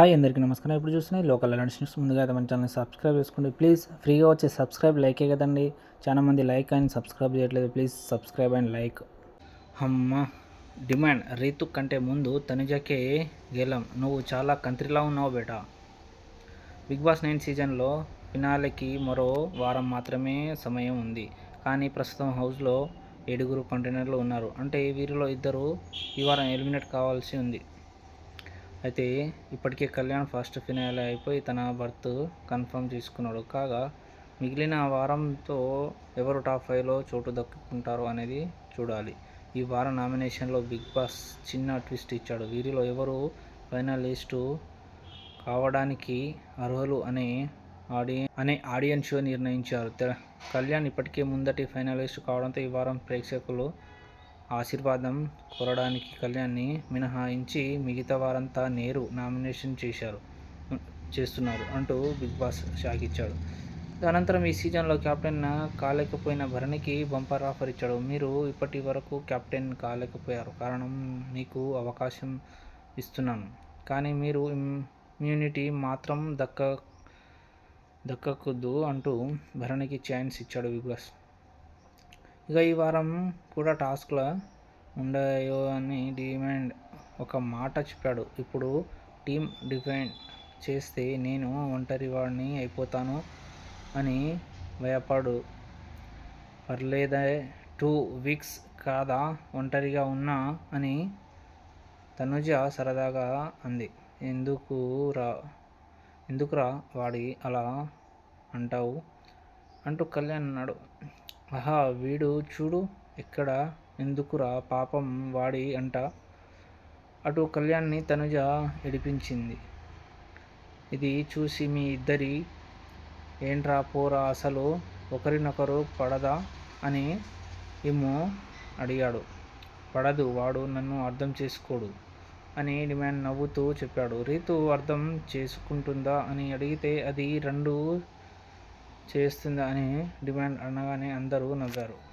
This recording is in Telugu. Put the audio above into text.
హాయ్ అందరికీ నమస్కారం. ఇప్పుడు చూస్తున్నాయి లోకల్ ఎలాంటి న్యూస్ ముందుగా అయితే మన ఛానల్ సబ్స్క్రైబ్ చేసుకోండి. ప్లీజ్ ఫ్రీగా వచ్చే సబ్స్క్రైబ్ లైకే కదండి. చాలా మంది లైక్ అండ్ సబ్స్క్రైబ్ చేయట్లేదు. Please subscribe and like. అమ్మ డిమాండ్. రీతు కంటే ముందు తనుజకే గెలం. నువ్వు చాలా కంత్రిలా ఉన్నావు బేట. బిగ్ బాస్ నైన్ సీజన్లో ఫినాలెకి మరో వారం మాత్రమే సమయం ఉంది. కానీ ప్రస్తుతం హౌస్లో ఏడుగురు కంటైనర్లు ఉన్నారు. అంటే వీరిలో ఇద్దరు ఈ వారం ఎలిమినేట్ కావాల్సి ఉంది. అయితే ఇప్పటికే కళ్యాణ్ ఫస్ట్ ఫినాలే అయిపోయి తన బర్త్ కన్ఫర్మ్ చేసుకున్నాడు. కాగా మిగిలిన వారంతో ఎవరు టాప్ ఫైవ్లో చోటు దక్కుకుంటారు అనేది చూడాలి. ఈ వారం నామినేషన్లో బిగ్ బాస్ చిన్న ట్విస్ట్ ఇచ్చాడు. వీరిలో ఎవరు ఫైనలిస్టు కావడానికి అర్హులు అనే ఆడియన్ అనే ఆడియన్స్ షో నిర్ణయించారు. కళ్యాణ్ ఇప్పటికే ముందటి ఫైనలిస్ట్ కావడంతో ఈ వారం ప్రేక్షకులు ఆశీర్వాదం కోరడానికి కళ్యాణ్ని మినహాయించి మిగతా వారంతా నేరు నామినేషన్ చేశారు చేస్తున్నారు అంటూ బిగ్ బాస్ షాక్ ఇచ్చాడు అనంతరం ఈ సీజన్లో కెప్టెన్ కాలేకపోయిన భరణికి బంపర్ ఆఫర్ ఇచ్చాడు. మీరు ఇప్పటి వరకు కెప్టెన్ కాలేకపోయారు. కారణం మీకు అవకాశం ఇస్తున్నాను. కానీ మీరు ఇమ్యూనిటీ మాత్రం దక్క దక్కకూడదు అంటూ భరణికి ఛాన్స్ ఇచ్చాడు బిగ్ బాస్. ఇక ఈ వారం కూడా టాస్క్లో ఉండయో అని డిమాండ్ ఒక మాట చెప్పాడు. ఇప్పుడు టీం డిపెండ్ చేస్తే నేను ఒంటరి వాడిని అయిపోతాను అని భయపడు. పర్లేదే టూ వీక్స్ కాదా ఒంటరిగా ఉన్నా అని తనుజ సరదాగా అంది. ఎందుకు రా ఎందుకురా వాడి అలా అంటావు? అంటూ కళ్యాణ్ అన్నాడు. ఆహా వీడు చూడు ఎక్కడ ఎందుకురా పాపం వాడి అంట. అటు కళ్యాణ్ని తనుజ ఏడిపించింది. ఇది చూసి మీ ఇద్దరి ఏంట్రా పోరా అసలు ఒకరినొకరు పడదా అని ఇమ్ము అడిగాడు. పడదు వాడు నన్ను అర్థం చేసుకోడు అని డిమాండ్ నవ్వుతూ చెప్పాడు. రీతు అర్థం చేసుకుంటుందా అని అడిగితే అది రెండు చేస్తుందా అని డిమాండ్ అనగానే అందరూ నవ్వారు.